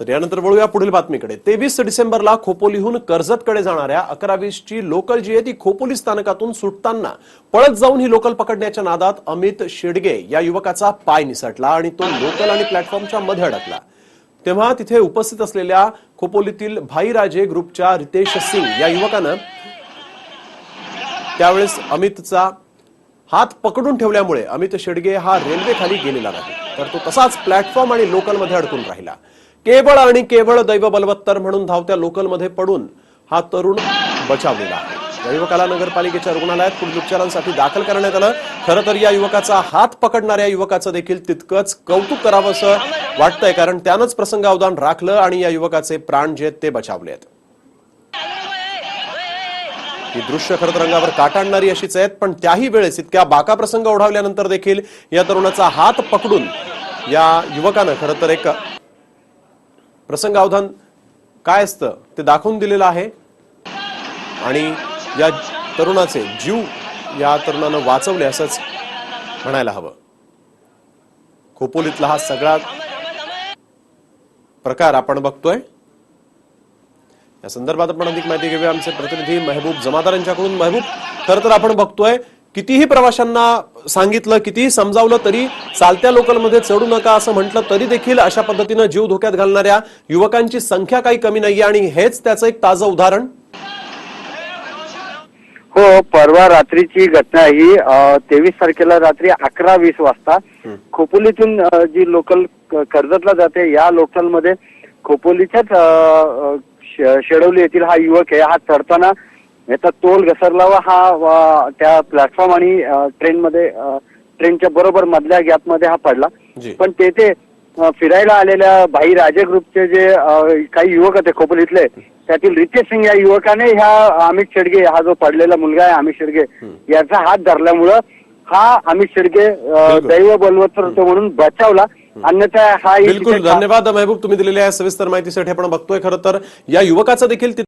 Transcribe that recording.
तर यानंतर वळूया पुढील बातमीकडे. तेवीस डिसेंबरला खोपोलीहून कर्जतकडे जाणाऱ्या अकरा वीसची लोकल जी आहे ती खोपोली स्थानकातून सुटताना पळत जाऊन ही लोकल पकडण्याच्या नादात अमित शेडगे या युवकाचा पाय निसटला आणि तो लोकल आणि प्लॅटफॉर्मच्या मध्ये अडकला. तेव्हा तिथे उपस्थित असलेल्या खोपोलीतील भाईराजे ग्रुपच्या रितेश सिंग या युवकानं त्यावेळेस अमितचा हात पकडून ठेवल्यामुळे अमित शेडगे हा रेल्वे खाली गेलेला नाही. तर तो तसाच प्लॅटफॉर्म आणि लोकलमध्ये अडकून राहिला. केवळ आणि केवळ दैव बलवत्तर म्हणून धावत्या लोकलमध्ये पडून हा तरुण बचावलेला आहे. या युवकाला नगरपालिकेच्या रुग्णालयात पुढील उपचारांसाठी दाखल करण्यात आलं. खरं तर या युवकाचा हात पकडणाऱ्या युवकाचं देखील तितकंच कौतुक करावं असं वाटतंय कारण त्यानंच प्रसंग अवदान राखलं आणि या युवकाचे प्राण जे आहेत ते बचावले आहेत. ही दृश्य खरं रंगावर काटाणणारी अशीच आहेत पण त्याही वेळेस इतक्या बाका प्रसंग ओढावल्यानंतर देखील या तरुणाचा हात पकडून या युवकानं खरं तर एक प्रसंगावधान काय असतं ते दाखवून दिलेलं आहे. आणि या तरुणाचे जीव या तरुणानं वाचवले असंच म्हणायला हवं. खोपोलीतला हा सगळा प्रकार आपण बघतोय. या संदर्भात आपण अधिक माहिती घेऊया. आमचे प्रतिनिधी महबूब जमादार यांच्याकडून. महबूब तर आपण बघतोय कितीही प्रवाशांना सांगितलं कितीही समजावलं तरी चालत्या लोकलमध्ये चढू नका असं म्हटलं तरी देखील अशा पद्धतीनं जीव धोक्यात घालणाऱ्या युवकांची संख्या काही कमी नाहीये आणि हेच त्याचं एक ताजं उदाहरण. हो परवा रात्रीची घटना ही तेवीस तारखेला रात्री अकरा वीस वाजता खोपोलीतून जी लोकल कर्जतला जाते या लोकलमध्ये खोपोलीच्याच शेडवली येथील हा युवक आहे. हा चढताना याचा तोल घसरला व हा त्या प्लॅटफॉर्म आणि ट्रेनमध्ये ट्रेनच्या बरोबर मधल्या गॅपमध्ये हा पडला. पण तेथे फिरायला आलेल्या भाई राजे ग्रुपचे जे काही युवक होते खोपोलीतले त्यातील रितेश सिंग या युवकाने ह्या अमित शेडगे हा जो पडलेला मुलगा आहे अमित शेडगे याचा हात धरल्यामुळं हा अमित शेडगे. दैव बलवत्तर होतो म्हणून बचावला. अन्यथा हा बिलकुल. धन्यवाद महबूब. तुम्ही दिलेल्या सविस्तर माहितीसाठी आपण बघतोय खरं तर. या युवकाचं देखील